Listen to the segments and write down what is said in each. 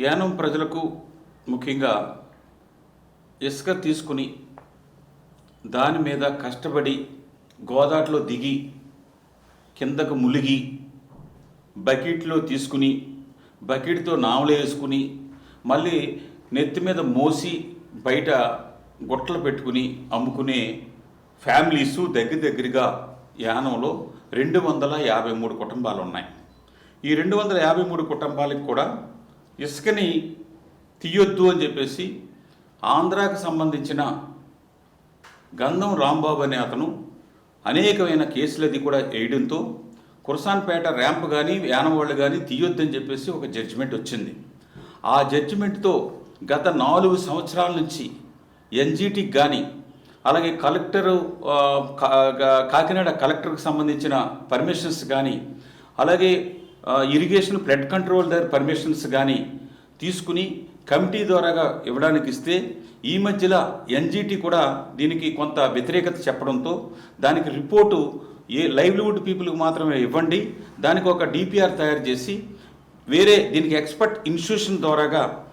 యానం ప్రజలకు ముఖ్యంగా ఇసుక తీసుకుని దాని మీద కష్టపడి గోదాట్లో దిగి కిందకు ములిగి బకెట్లో తీసుకుని బకెట్తో నావలు వేసుకుని మళ్ళీ నెత్తి మీద మోసి బయట గుట్టలు పెట్టుకుని అమ్ముకునే ఫ్యామిలీస్ దగ్గర దగ్గరగా యానంలో రెండు వందల యాభై మూడు కుటుంబాలు ఉన్నాయి ఈ రెండు వందల యాభై మూడు కుటుంబాలకు కూడా ఇసుకని తీయొద్దు అని చెప్పేసి ఆంధ్రాకు సంబంధించిన గంధం రాంబాబు అనే అతను అనేకమైన కేసులది కూడా వేయడంతో కురసాన్పేట ర్యాంప్ కానీ యానవాళ్ళు కానీ తీయొద్దని చెప్పేసి ఒక జడ్జిమెంట్ వచ్చింది. ఆ జడ్జిమెంట్తో గత నాలుగు సంవత్సరాల నుంచి ఎన్జీటీకి కానీ అలాగే కలెక్టరు కాకినాడ కలెక్టర్కి సంబంధించిన పర్మిషన్స్ కానీ అలాగే ఇరిగేషన్ ఫ్లడ్ కంట్రోల్ దగ్గర పర్మిషన్స్ కానీ తీసుకుని కమిటీ ద్వారాగా ఇవ్వడానికి ఇస్తే ఈ మధ్యలో ఎన్జీటీ కూడా దీనికి కొంత వ్యతిరేకత చెప్పడంతో దానికి రిపోర్టు ఏ లైవ్లీవుడ్ పీపుల్కి మాత్రమే ఇవ్వండి. దానికి ఒక డిపిఆర్ తయారు చేసి వేరే దీనికి ఎక్స్పర్ట్ ఇన్స్టిట్యూషన్ ద్వారాగా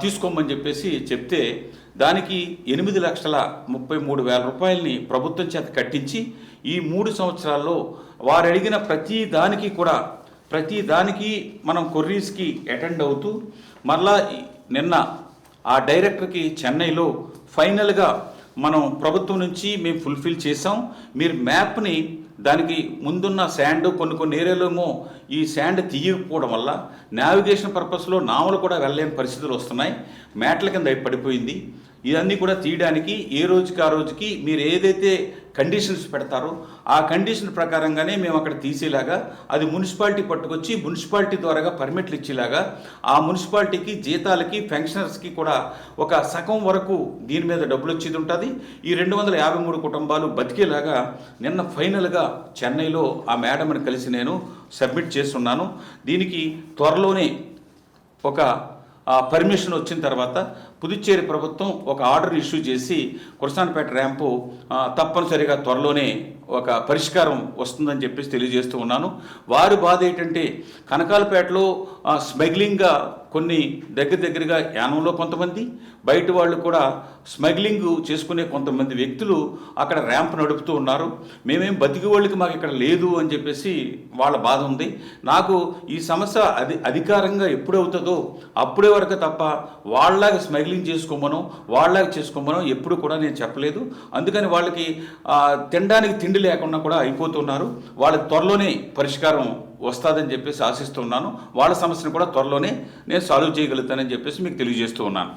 తీసుకోమని చెప్పేసి చెప్తే దానికి ఎనిమిది లక్షల ముప్పై మూడు వేల రూపాయలని ప్రభుత్వం చేత కట్టించి ఈ మూడు సంవత్సరాల్లో వారు అడిగిన ప్రతి దానికి కూడా ప్రతి దానికి మనం కొర్రీస్కి అటెండ్ అవుతూ మరలా నిన్న ఆ డైరెక్టర్కి చెన్నైలో ఫైనల్గా మనం ప్రభుత్వం నుంచి మేము ఫుల్ఫిల్ చేసాం మీరు మ్యాప్ని దానికి ముందున్న శాండ్ కొన్ని కొన్ని ఏరియాలోమో ఈ శాండ్ తీయకపోవడం వల్ల నావిగేషన్ పర్పస్లో నావలు కూడా వెళ్ళలేని పరిస్థితులు వస్తున్నాయి. మేటల కింద అయి పడిపోయింది. ఇవన్నీ కూడా తీయడానికి ఏ రోజుకి ఆ రోజుకి మీరు ఏదైతే కండిషన్స్ పెడతారో ఆ కండిషన్ ప్రకారంగానే మేము అక్కడ తీసేలాగా అది మున్సిపాలిటీ పట్టుకొచ్చి మున్సిపాలిటీ ద్వారా పర్మిట్లు ఇచ్చేలాగా ఆ మున్సిపాలిటీకి జీతాలకి పెన్షనర్స్కి కూడా ఒక సగం వరకు దీని మీద డబ్బులు వచ్చేది ఉంటుంది. ఈ రెండు వందల యాభై మూడు కుటుంబాలు బతికేలాగా నిన్న ఫైనల్గా చెన్నైలో ఆ మేడంని కలిసి నేను సబ్మిట్ చేస్తున్నాను. దీనికి త్వరలోనే ఒక పర్మిషన్ వచ్చిన తర్వాత పుదుచ్చేరి ప్రభుత్వం ఒక ఆర్డర్ ఇష్యూ చేసి కురసానపేట ర్యాంపు తప్పనిసరిగా త్వరలోనే ఒక పరిష్కారం వస్తుందని చెప్పేసి తెలియజేస్తూ ఉన్నాను. వారి బాధ ఏంటంటే కనకాలపేటలో స్మగ్లింగ్గా కొన్ని దగ్గర దగ్గరగా యానంలో కొంతమంది బయట వాళ్ళు కూడా స్మగ్లింగ్ చేసుకునే కొంతమంది వ్యక్తులు అక్కడ ర్యాంప్ నడుపుతూ ఉన్నారు. మేమేం బతికి వాళ్ళకి మాకు ఇక్కడ లేదు అని చెప్పేసి వాళ్ళ బాధ ఉంది. నాకు ఈ సమస్య అది అధికారంగా ఎప్పుడు అవుతుందో అప్పుడే వరకు తప్ప వాళ్ళలాగా స్మగ్లింగ్ చేసుకోమనో వాళ్ళలాగా చేసుకోమనో ఎప్పుడు కూడా నేను చెప్పలేదు. అందుకని వాళ్ళకి తినడానికి తిండి లేకుండా కూడా అయిపోతున్నారు. వాళ్ళ త్వరలోనే పరిష్కారం వస్తుందని చెప్పేసి ఆశిస్తున్నాను వాళ్ళ సమస్యను కూడా త్వరలోనే నేను సాల్వ్ చేయగలుగుతానని చెప్పేసి మీకు తెలియజేస్తూ ఉన్నాను.